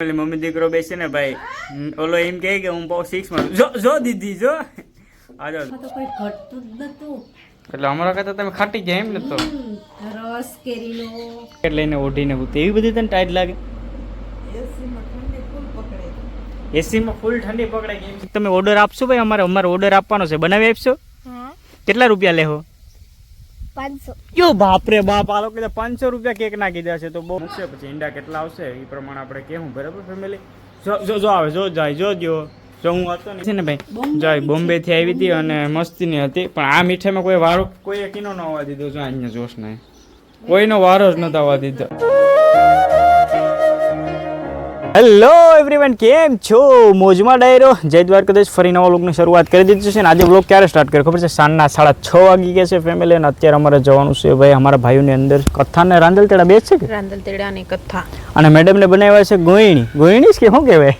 Mummy દીકરો બેસે ને ભાઈ ઓલો એમ કહે કે હું પાઉં સિક્સમાં જો જો દીદી જો. આજો તો કોઈ ઘટતું જ નતું. એટલે અમારા કરતા તમે ખાટી ગયા એમ ને તો? રસ કેરીનો. એટલે લઈને ઓઢીને ઉતી એવી બધી તને ટાઈટ લાગે? એસીમાં ફૂલ ઠંડી પકડાય તમે ઓર્ડર આપશો ભાઈ? અમારે અમારે ઓર્ડર આપવાનો છે. બનાવી આપશો? હા. કેટલા રૂપિયા લેહો? પાંચસો. યો બાપરે બાપ આ લોકો પાંચસો રૂપિયા કેક નાખી છે તો બહુ મૂકશે પછી ઈંડા કેટલા આવશે એ પ્રમાણે આપણે કેવું બરાબર ફેમિલી જો જો આવે જો જાય જો જો જો હું હતો ને છે ને ભાઈ? જાય બોમ્બે થી આવી હતી અને મસ્તીની હતી પણ આ મીઠાઈમાં કોઈ વારો કોઈ કિનો ન આવવા દીધો જો અહીંયા જોશ ને કોઈનો વારો જ નતો આવવા દીધો. હેલો એવરીવન કેમ છો? મોજમાં ડાયરો. જય દ્વારકાધીશ. ફરી નવા લોકની શરૂઆત કરી દીધી છે અને આજે બ્લોગ ક્યારે સ્ટાર્ટ કર્યો ખબર છે? સાંજના સાડા છ વાગી ગયા છે ફેમિલી અને અત્યારે અમારે જવાનું છે ભાઈ, અમારા ભાઈઓની અંદર કથાને રાંધલ તેડા બે છે કે? રાંદલ તેડાની કથા. અને મેડમને બનાવ્યા છે ગોયણી ગોયણી કે શું કહેવાય?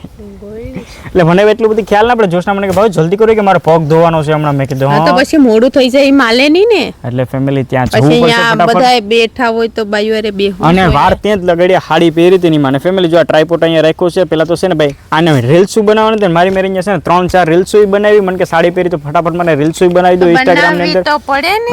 એટલે મને એટલું બધું ખ્યાલ ના પડે. જોશના મને કે ભાઈ જલ્દી કરો કે મારે પગ ધોવાનો છે હમણાં. મેં કીધું હા તો પછી મોડું થઈ જાય માલે નહીં ને? એટલે ફેમિલી ત્યાં જવું પડશે ફટાફટ. બધા બેઠા હોય તો બાયુ અરે બેહવું અને વાર તે જ લગાડી હાડી પહેરી તેની ની માને. ફેમિલી જો આ ટ્રાયપોટ અહીંયા રાખ્યો છે પેલા તો છે ને ભાઈ આને રીલ્સું બનાવવાનું ને? મારી મેરી અહીંયા છે ને ત્રણ ચાર રીલ્સું બનાવી. મને કે સાડી પહેરી તો ફટાફટ મને રીલ્સું બનાવી દો ઇન્સ્ટાગ્રામની અંદર.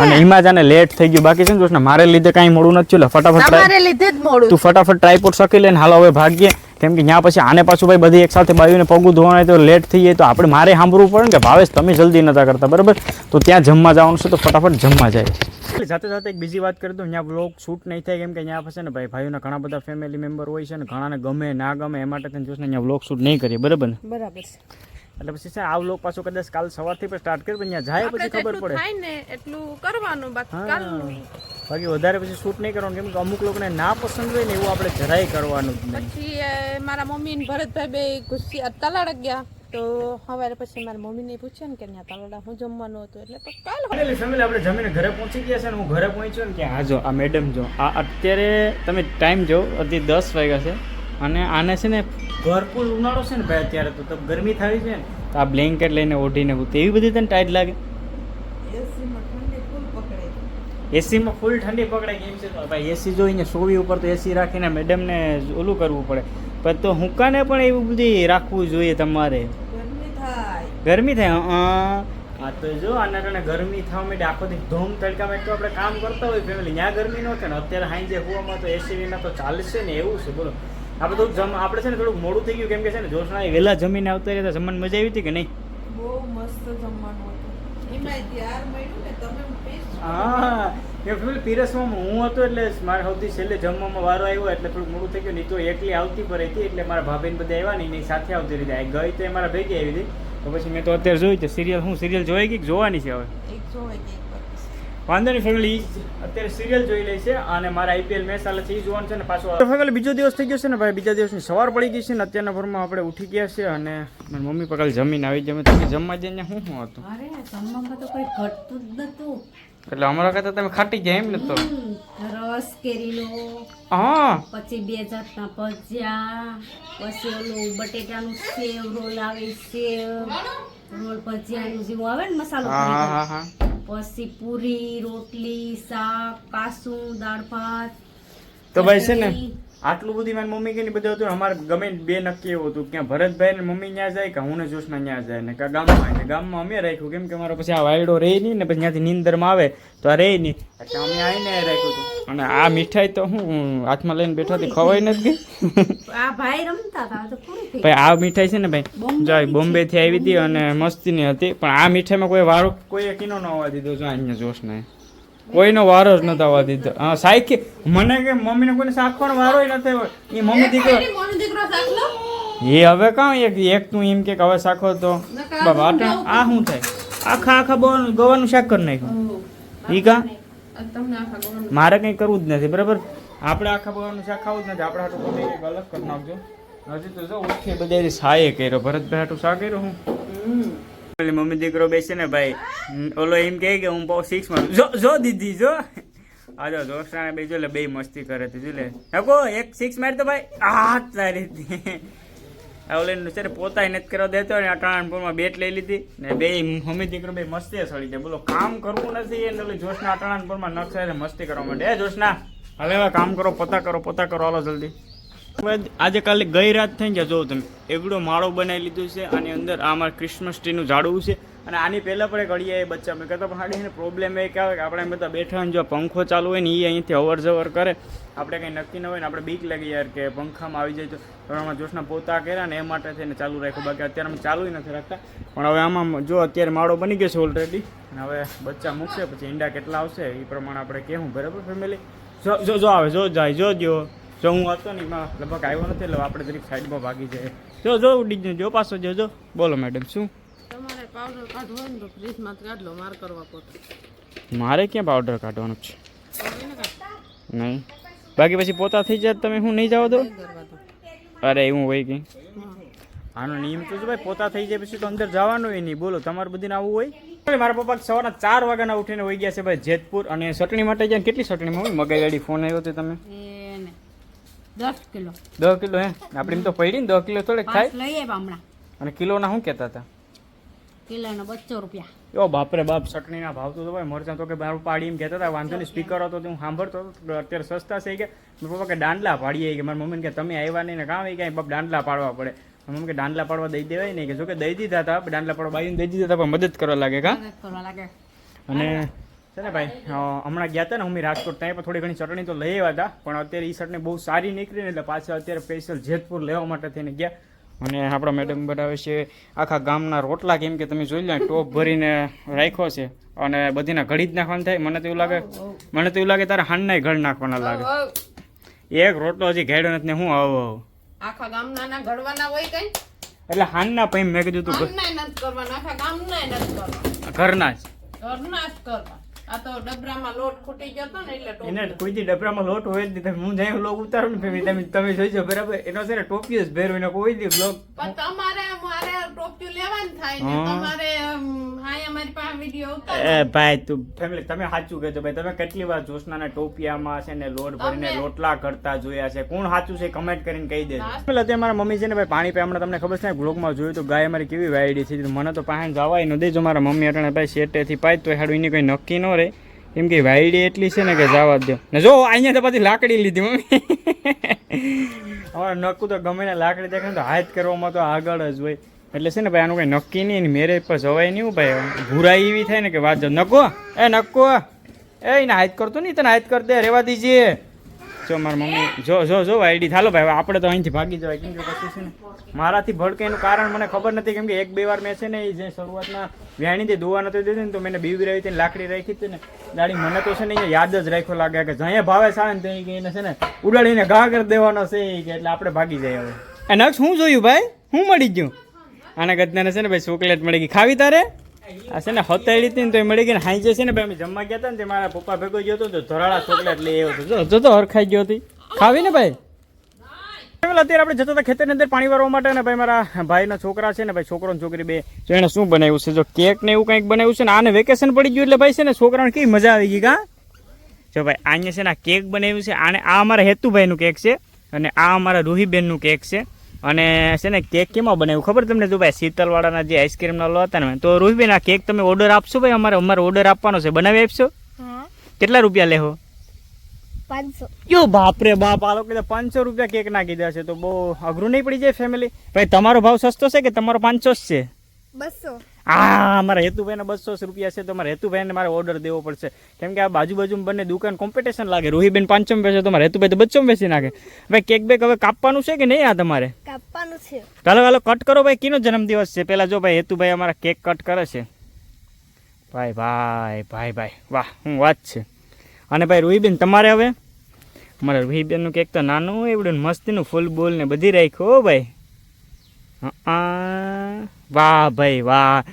અને એમાં જાને લેટ થઈ ગયું. બાકી છે ને જોશના મારે લીધે કાંઈ મોડું નથી એટલે ફટાફટ તમારે લીધે જ મોડું તું ફટાફટ ટ્રાયપોટ શકી લઈને હાલો હવે ભાગીએ. કેમ કે ત્યાં પછી આને પાછું ભાઈ બધી એકસાથે બાયુને પગું ધોવાના હોય તો લેટ થઈ જાય તો આપણે મારે સાંભળવું પડે ને કે ભાવેશ તમે જલ્દી નતા કરતા બરાબર? તો ત્યાં જમવા જવાનું છે તો ફટાફટ જમવા જાય સાથે સાથે એક બીજી વાત કરી દઉં ત્યાં બ્લોગ શૂટ નહીં થાય કેમ કે ત્યાં પછી ને ભાઈ ભાઈઓના ઘણા બધા ફેમિલી મેમ્બર હોય છે ને ઘણાને ગમે ના ગમે એ માટે તમે જોશે ને ત્યાં બ્લોગ શૂટ નહીં કરીએ બરાબર ને? બરાબર એટલે પછી છે આ બ્લોગ પાછો કદાચ કાલ સવારથી પણ સ્ટાર્ટ કરી પણ ત્યાં જાય પછી ખબર પડે. થાય ને એટલું કરવાનું બાકી બાકી વધારે પછી શૂટ નહીં કરવાનું કેમ કે અમુક લોકોને ના પસંદ હોય ને એવું આપણે જરાય કરવાનું જ નહીં. પછી મારા મમ્મી ને ભરતભાઈ બે ગુસ્સી તલાડ ગયા. તો હવે પછી મારા મમ્મીને પૂછ્યું ને કે ત્યાં તલાડા હું જમવાનું હતું એટલે કાલ ફાઇનલી ફેમિલી આપણે જમીને ઘરે પહોંચી ગયા છે ને હું ઘરે પહોંચ્યો ને કે આ જો આ મેડમ જો આ અત્યારે તમે ટાઈમ જો હજી દસ વાગ્યા છે. અને આને છે ને ભરપૂર ઉનાળો છે ને ભાઈ અત્યારે તો ગરમી થાય છે ને. આ બ્લેન્કેટ લઈને ઓઢીને હું એવી બધી તને ટાઈટ લાગે? એસીમાં ફૂલ ઠંડી પકડાય કેમ છે તો ભાઈ એસી જોઈને સોવી ઉપર તો એસી રાખીને મેડમને ઓલું કરવું પડે. પણ તો હુંકાને પણ એવું બધી રાખવું જોઈએ તમારે. ગરમી થાય. હા તો જો આના કારણે ગરમી થવા માટે આખો દી ધૂમ તડકામાં માટે તો આપણે કામ કરતા હોય ફેમિલી ત્યાં ગરમી ન થાય ને અત્યારે હાઈ હોવામાં તો એસી વિના તો ચાલશે ને એવું છે બોલો. આપણે તો જમ આપણે છે ને થોડુંક મોડું થઈ ગયું કેમ કે છે ને જોશના વહેલા જમીને આવતા રહ્યા જમવાની મજા આવી હતી કે નહીં? હા એ પેલું પીરસવામાં હું હતો એટલે મારે સૌથી છેલ્લે જમવામાં વારો આવ્યો એટલે થોડું મોડું થઈ ગયું. નહીં તો એકલી આવતી પર હતી એટલે મારા ભાભીને બધા આવ્યા નહીં એની સાથે આવતી રીતે ગઈ તો એ મારા ભેગી આવી હતી. તો પછી મેં તો અત્યારે જોઈ તો સિરિયલ હું સિરિયલ જોઈ ગઈ જોવાની છે હવે? નહીં ફેમિલી અત્યારે સિરિયલ જોઈ લે છે અને મારા આઈપીએલ મેચ ચાલે છે. એ જોવાનું છે ને પાછું ફેમિલી બીજો દિવસ થઈ ગયો છે ને ભાઈ બીજા દિવસની સવાર પડી ગઈ છે ને અત્યારના ભરમાં આપણે ઉઠી ગયા છે અને મારી મમ્મી પકાલ જમીન આવી જમે તમે જમવા જઈને શું શું હતું? અરે જમવામાં તો કોઈ ઘટતું જ નતું. એટલે અમારા કરતા તમે ખાટી ગયા એમ ને તો? રસ કેરીનો હા. પછી બે જાતના ભજીયા પછી ઓલું બટેટાનું સેવ રોલ આવે સેવ રોલ ભજીયાનું જેવું આવે ને મસાલો હા હા હા. પછી પૂરી રોટલી શાક કાસું દાળ ભાત તો ભાઈ છે ને. આટલું બધું મારી મમ્મી કે બધું હતું અમારે ગમે બે નક્કી એવું હતું કે ભરતભાઈ ને મમ્મી ત્યાં જાય કે હું ને જોશના ત્યાં જાય ને કે ગામમાં ને ગામમાં અમે રાખ્યું કેમ કે અમારો પછી આ વાયડો રહે નહીં ને પછી ત્યાંથી નીંદરમાં આવે તો આ રહે નહીં. એટલે અમે આવીને રાખ્યું હતું. અને આ મીઠાઈ તો હું હાથમાં લઈને બેઠો હતી ખવાય નથી ગઈ. આ ભાઈ રમતા હતા તો ભાઈ આ મીઠાઈ છે ને ભાઈ જાય બોમ્બે થી આવી હતી અને મસ્તીની હતી પણ આ મીઠાઈમાં કોઈ વારો કોઈ કિનો ન હોવા દીધો જો અહીંયા જોશ ને કોઈનો વારો જ નતો આવવા દીધો. હા સાઈકે મને કે મમ્મીને કોઈને સાખવાનો વારો નથી થયો એ મમ્મી દીકરો એ હવે કાં એક એક તું એમ કે હવે સાખો તો. બાબા આ શું થાય? આખા આખા બહુ ગવાનું શાક કરી નાખ્યું. ઈ કા? મારે કંઈ કરવું જ નથી બરાબર? આપણે આખા બગાનું શાક ખાવું જ નથી. આપણે હાટું તમે કંઈક અલગ કરી નાખજો. હજી તો જો ઉઠી બધા સાયે કર્યો. ભરતભાઈ હાટું શા કર્યો હું? પેલી મમ્મી દીકરો બેસે ને ભાઈ ઓલો એમ કહે કે હું સિક્સમાં જો જો દીદી, જો. આ જો દોસ્તાને બે જો લે બે મસ્તી કરે તું જો લે. હકો, એક સિક્સ મારી તો ભાઈ આ તારી આ ઓલે છે ને પોતાય નથી કરવા દેતો ને અટાણાનપુરમાં બેટ લઈ લીધી ને બે મમ્મી દીકરો બે મસ્તી સળી જાય બોલો, કામ કરવું નથી એને ઓલી જોશના અટાણાનપુરમાં સાથે મસ્તી કરવા માટે. એ જોશના હવે કામ કરો, પોતા કરો પોતા કરો, હાલો જલ્દી. આજે કાલે ગઈ રાત થઈ ગયા જો તમે. એવડો માળો બનાવી લીધો છે આની અંદર આ મારા ક્રિસમસ ટ્રીનું ઝાડવું છે. અને આની પહેલાં પણ અડિયા એ બચ્ચા, મેં કહેતા પણ એને પ્રોબ્લેમ એ કે આવે કે આપણે બધા બેઠા હોય ને જો પંખો ચાલુ હોય ને એ અહીંથી અવર જવર કરે. આપણે કંઈ નક્કી ન હોય ને આપણે બીક લાગી યાર કે પંખામાં આવી જાય તો આમાં જોશના પોતા કર્યા ને એ માટે થઈને ચાલુ રાખ્યું. બાકી અત્યારે અમે ચાલુ નથી રાખતા. પણ હવે આમાં જો અત્યારે માળો બની ગયો છે ઓલરેડી અને હવે બચ્ચા મૂકશે, પછી ઈંડા કેટલા આવશે એ પ્રમાણે આપણે કહેવું, બરાબર ફેમિલી જો જો આવે, જો જાય, જો જો જો હું હતો ને એમાં લગભગ આવ્યો નથી એટલે આપણે જરીક સાઈડમાં ભાગી જાય જો જો ઉડી જો પાછો જો જો. બોલો મેડમ શું? તમારે પાવડર કાઢવો હોય ને તો ફ્રીજમાં કાઢ લો માર કરવા પોતે. મારે ક્યાં પાવડર કાઢવાનો છે? નહીં. બાકી પછી પોતા થઈ જાય તમે હું નહીં જાવ દો? અરે એવું હોય કે? આનો નિયમ તો ભાઈ પોતા થઈ જાય પછી તો અંદર જવાનું હોય નહીં. બોલો તમારે બધીને આવું હોય? મારા પપ્પા સવારના ચાર વાગ્યાના ઉઠીને વહી ગયા છે ભાઈ જેતપુર અને ચટણી માટે. જાય કેટલી ચટણીમાં હોય? મગાઈ ગાડી ફોન આવ્યો હતો તમે? દસ કિલો. દસ કિલો હે આપણે એમ તો પડી ને દસ કિલો થોડેક થાય. લઈએ હમણાં. અને કિલોના શું કહેતા હતા? કિલોનો બસો રૂપિયા. યો બાપરે બાપ ચટણીના ભાવ તો ભાઈ મરચાં તો કે બાર પાડી એમ કહેતા હતા. વાંધો નહીં સ્પીકર હતો તો હું સાંભળતો હતો તો અત્યારે સસ્તા છે કે. પપ્પા કે દાંડલા પાડીએ કે. મારા મમ્મીને કે તમે આવ્યા નહીં ને કામ આવી કાંઈ બાપ દાંડલા પાડવા પડે. મમ્મી કે દાંડલા પાડવા દઈ દેવાય નહીં કે. જો કે દઈ દીધા હતા દાંડલા પાડવા બાઈને દઈ દીધા હતા પણ મદદ કરવા લાગે કા? મદદ કરવા લાગે. અને છે ને ભાઈ હમણાં ગયા હતા ને અમે રાજકોટ ત્યાં પણ થોડી ઘણી ચટણી તો લઈ આવ્યા હતા પણ અત્યારે એ ચટણી બહુ સારી નીકળી ને એટલે પાછા અત્યારે સ્પેશિયલ જેતપુર લેવા માટે થઈને ગયા. અને આપણા મેડમ બનાવે છે આખા ગામના રોટલા કેમ કે તમે જોઈ લો ટોપ ભરીને રાખ્યો છે અને બધીના ઘડી જ નાખવાનું થાય મને તો એવું લાગે મને તો એવું લાગે તારે હાનના ઘડ નાખવાના લાગે. એક રોટલો હજી ઘેડો નથી ને હું આવો આવો. આખા ગામના ના ઘડવાના હોય કઈ? એટલે હાનના પછી મેં કીધું તું ઘરના જ. ઘરના જ કરવા આ તો ડબરામાં લોટ ખૂટી જતો ને એટલે એને કોઈથી ડબરામાં લોટ હોય જ નહીં. તમે હું જાય લોગ ઉતારું ને તમે તમે જોઈજો બરાબર. એનો છે ને ટોપી જ ભેરવીને કોઈ દી બ્લોગ તમારે મારે ટોપિયું લેવાનું થાય ને હા. તમારે આય અમારી પાસે વિડિયો ઉતાર. એ ભાઈ તું ફેમિલી તમે સાચું કહેજો ભાઈ તમે કેટલી વાર જોશનાના ટોપિયામાં છે ને લોડ ભરીને રોટલા કરતા જોયા છે? કોણ સાચું છે કમેન્ટ કરીને કહી દેજો. પેલા અત્યારે મારા મમ્મી છે ને ભાઈ પાણી પે હમણાં તમને ખબર છે ને બ્લોગમાં જોયું તો ગાય અમારી કેવી વાયડી છે મને તો પાસે જવાય ન દેજો મારા મમ્મી અટાણે ભાઈ શેટેથી પાય તો હેડું એની કોઈ નક્કી ન રહે. કેમ કે વાયડી એટલી છે ને કે જવા દો ને જો અહીંયા તો પછી લાકડી લીધી મમ્મી. અમારે નક્કું તો ગમે ને લાકડી દેખાય તો હાથ કરવામાં તો આગળ જ હોય. એટલે છે ને ભાઈ આનું કઈ નક્કી નહીં મેરેજ પર જવાય નહીં ભાઈ. ભૂરાઈ એવી થાય ને કે વાત નકો. એ નકો એ એને હાથ કરતો નહીં, તને હાથ કરી દે, રેવા દીજીએ જો મારી મમ્મી, જો જો જો, આઈડી થાલો ભાઈ. આપણે તો અહીંથી ભાગી જવાય. કેમ કે પછી છે ને મારાથી ભડકે એનું કારણ મને ખબર નથી. કેમ કે એક, બે વાર મેં છે ને એ જે શરૂઆતમાં વ્યાણી દે દુવા નથી દીધી ને તો મેં બીવી રહી હતી લાકડી રાખી હતી ને. દાડી મને તો છે ને યાદ જ રાખ્યો લાગે કે જઈએ ભાવે સાવે ને તો એને છે ને ઉડાડીને ઘા કરી દેવાનો છે એટલે આપણે ભાગી જઈએ હવે. એ નક્ષ શું જોયું ભાઈ? હું મળી ગયું. આના ગદનાને છે ને ભાઈ ચોકલેટ મળી ગઈ. ખાવી તારે? આ છે ને હતેડી હતી ને તો એ મળી ગઈ ને હાઈ છે ને ભાઈ અમે જમવા ગયા હતા ને તે મારા પપ્પા ભેગો ગયો હતો તો ધરાળા ચોકલેટ લઈ આવ્યો હતો. જો તો હરખાઈ ગયો હતી. ખાવી ને ભાઈ? અત્યારે આપણે જતા હતા ખેતરની અંદર પાણી વાળવા માટે ને ભાઈ મારા ભાઈના છોકરા છે ને ભાઈ છોકરો છોકરી બે, તો એને શું બનાવ્યું છે? જો કેક ને એવું કંઈક બનાવ્યું છે ને આને વેકેશન પડી ગયું એટલે ભાઈ છે ને છોકરાને કેવી મજા આવી ગઈ કા જો ભાઈ અહીંયા છે ને આ કેક બનાવ્યું છે. આને આ અમારા હેતુભાઈનું કેક છે અને આ અમારા રૂહીબેનનું કેક છે. અને છે ને કેક કેમાં બનાવ્યું? ખબર તમને જો ભાઈ શીતલવાળાના જે આઈસ્ક્રીમના લો હતા ને તો રૂહીબેન આ કેક તમે ઓર્ડર આપશો ભાઈ? અમારે અમારે ઓર્ડર આપવાનો છે. બનાવી આપશો? કેટલા રૂપિયા લેહો? પાંચસો. યો બાપરે બાપ આ લોકો પાંચસો રૂપિયા કેક ના કીધા છે. તો બહુ અઘરું નહીં પડી જાય ફેમિલી ભાઈ તમારો ભાવ સસ્તો છે કે તમારો પાંચસો જ છે? બસો. આ મારા હેતુભાઈને બસો રૂપિયા છે તો મારા હેતુભાઈને મારે ઓર્ડર દેવો પડશે. કેમ કે આ બાજુ બાજુ બંને દુકાન કોમ્પિટિશન લાગે. રોહીબેન પાંચમ વેચે તો મારા હેતુભાઈ તો બચ્ચો વેચી નાખે. ભાઈ કેક બેક હવે કાપવાનું છે કે નહીં આ તમારે? કાપવાનું છે. ચાલો ચાલો કટ કરો ભાઈ કીનો જન્મદિવસ છે? પેલા જો ભાઈ હેતુભાઈ અમારા કેક કટ કરે છે. ભાઈ ભાઈ ભાઈ ભાઈ વાહ હું વાત છે. અને ભાઈ રોહીબેન તમારે હવે? અમારા રોહીબેનનું કેક તો નાનું એવડું ને મસ્તીનું ફૂલ બોલ ને બધી રાખ્યું હો ભાઈ. વાહ ભાઈ, વાહ.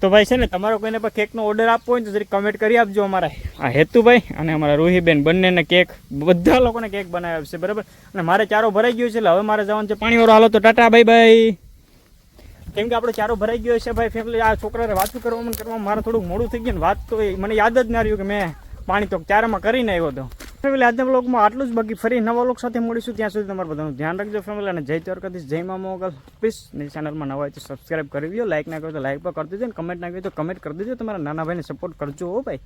તો ભાઈ છે ને, તમારો કોઈને પણ કેકનો ઓર્ડર આપવો હોય તો જરી કમેન્ટ કરી આપજો અમારા. આ હેતુભાઈ અને અમારા રૂહીબેન બંનેને કેક બધા લોકોને કેક બનાવી આપશે બરાબર? અને મારે ચારો ભરાઈ ગયો છે એટલે હવે મારે જવાનું છે પાણીવાળો. હાલો તો ટાટા ભાઈ ભાઈ કેમ કે આપણો ચારો ભરાઈ ગયો છે ભાઈ ફેમિલી આ છોકરાને વાતું કરવા, મને કરવામાં મારે થોડુંક મોડું થઈ ગયું ને વાત તો મને યાદ જ ના રહ્યું કે મેં પાણી તો ચારામાં કરીને આવ્યો હતો. ફેમિલી આજના બ્લોગમાં આટલું જ બાકી. ફરી નવા લોક સાથે મળીશું. ત્યાં સુધી તમારું બધાનું ધ્યાન રાખજો ફેમિલી અને જય દ્વારકાધીશ, જય મા મોગલ. પ્લીઝ મારી ચેનલમાં નવા હોય તો સબસ્ક્રાઈબ કરી દો લાઈક ના કરો તો લાઈક પર કરી દેજો અને કમેન્ટ ના કરી તો કમેન્ટ કરી દેજો. તમારા નાના ભાઈને સપોર્ટ કરજો હો ભાઈ.